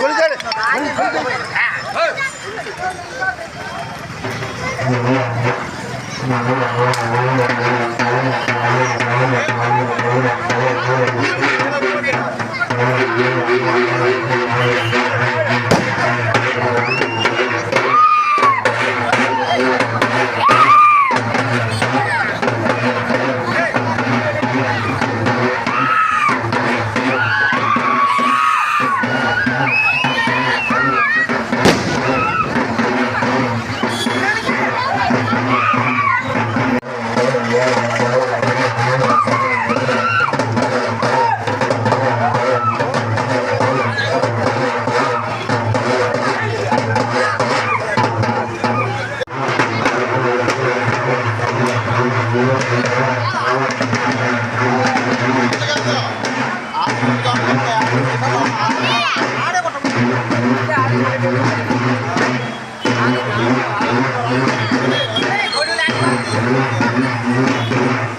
குளிச்சாடு Hey, go do.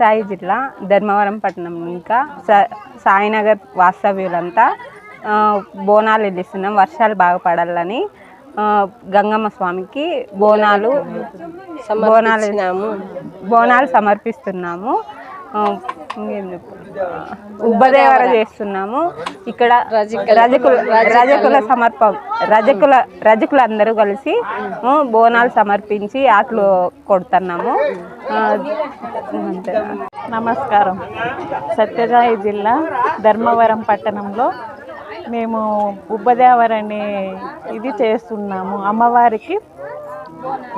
Sathya Sai జిల్లా ధర్మవరం పట్టణం ఇంకా సాయినగర్ వాస్తవ్యులంతా బోనాలు వెళ్ళిస్తున్నాం వర్షాలు బాగా పడాలని గంగమ్మ స్వామికి బోనాలు బోనాలు బోనాలు సమర్పిస్తున్నాము. ఉబ్బదేవర చేస్తున్నాము. ఇక్కడ రజకుల రజకుల సమర్పం రజకుల రజకులు అందరూ కలిసి బోనాలు సమర్పించి ఆటలు కొడుతున్నాము. నమస్కారం. సత్యసాయి జిల్లా ధర్మవరం పట్టణంలో మేము ఉబ్బదేవరని ఇది చేస్తున్నాము. అమ్మవారికి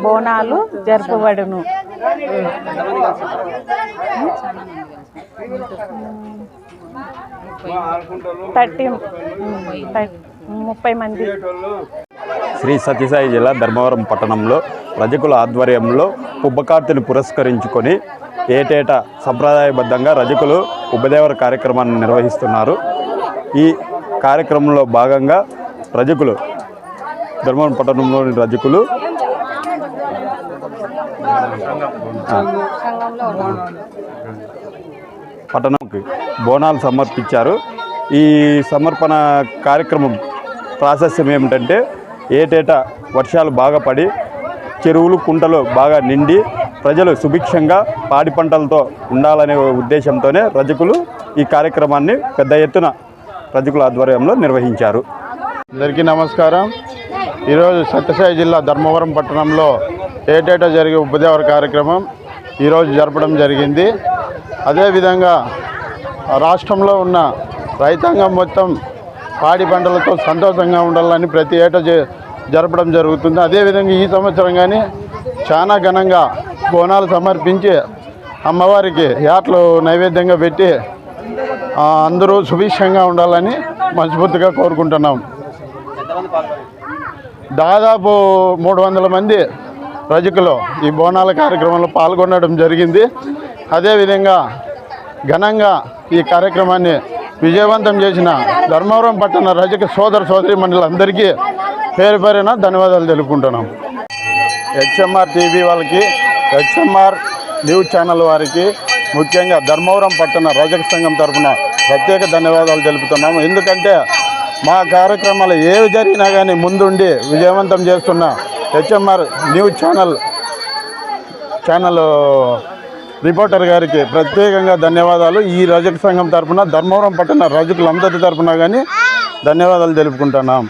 బోనాలు జరుపబడును థర్టీ ముప్పై మంది. శ్రీ సత్యసాయి జిల్లా ధర్మవరం పట్టణంలో రజకుల ఆధ్వర్యంలో ఉబ్బకార్తిని పురస్కరించుకొని ఏటేటా సంప్రదాయబద్ధంగా రజకులు ఉబ్బదేవర కార్యక్రమాన్ని నిర్వహిస్తున్నారు. ఈ కార్యక్రమంలో భాగంగా రజకులు ధర్మవరం పట్టణంలోని రజకులు పట్టణంకి బోనాలు సమర్పించారు. ఈ సమర్పణ కార్యక్రమం ప్రాశస్యం ఏమిటంటే ఏటేటా వర్షాలు బాగా పడి చెరువులు కుంటలు బాగా నిండి ప్రజలు సుభిక్షంగా పాడి పంటలతో ఉండాలనే ఉద్దేశంతోనే రజకులు ఈ కార్యక్రమాన్ని పెద్ద ఎత్తున రజకుల ఆధ్వర్యంలో నిర్వహించారు. అందరికీ నమస్కారం. ఈరోజు సత్యసాయి జిల్లా ధర్మవరం పట్టణంలో ఏటేటా జరిగే ఉపదేవర కార్యక్రమం ఈరోజు జరపడం జరిగింది. అదేవిధంగా రాష్ట్రంలో ఉన్న రైతాంగం మొత్తం పాడి పంటలతో సంతోషంగా ఉండాలని ప్రతి ఏటా జ- జరపడం జరుగుతుంది. అదేవిధంగా ఈ సంవత్సరం కానీ చాలా ఘనంగా బోనాలు సమర్పించి అమ్మవారికి యాట్లు నైవేద్యంగా పెట్టి అందరూ సుభిక్షంగా ఉండాలని మనస్ఫూర్తిగా కోరుకుంటున్నాం. దాదాపు మూడు వందల మంది రజకులు ఈ బోనాల కార్యక్రమంలో పాల్గొనడం జరిగింది. అదేవిధంగా ఘనంగా ఈ కార్యక్రమాన్ని విజయవంతం చేసిన ధర్మవరం పట్టణ రజక సోదర సోదరి మండలందరికీ పేరు పేరున ధన్యవాదాలు తెలుపుకుంటున్నాం. హెచ్ఎంఆర్ టీవీ వాళ్ళకి హెచ్ఎంఆర్ న్యూస్ ఛానల్ వారికి ముఖ్యంగా ధర్మవరం పట్టణ రజక సంఘం తరఫున ప్రత్యేక ధన్యవాదాలు తెలుపుతున్నాము. ఎందుకంటే మా కార్యక్రమాలు ఏవి జరిగినా కానీ ముందుండి విజయవంతం చేస్తున్న HMR news channel channel reporter గారికి ప్రత్యేకంగా ధన్యవాదాలు. ఈ రజక సంఘం తరఫున ధర్మవరం పట్టణ రజకులందరి తరఫున కానీ ధన్యవాదాలు తెలుపుకుంటున్నాం.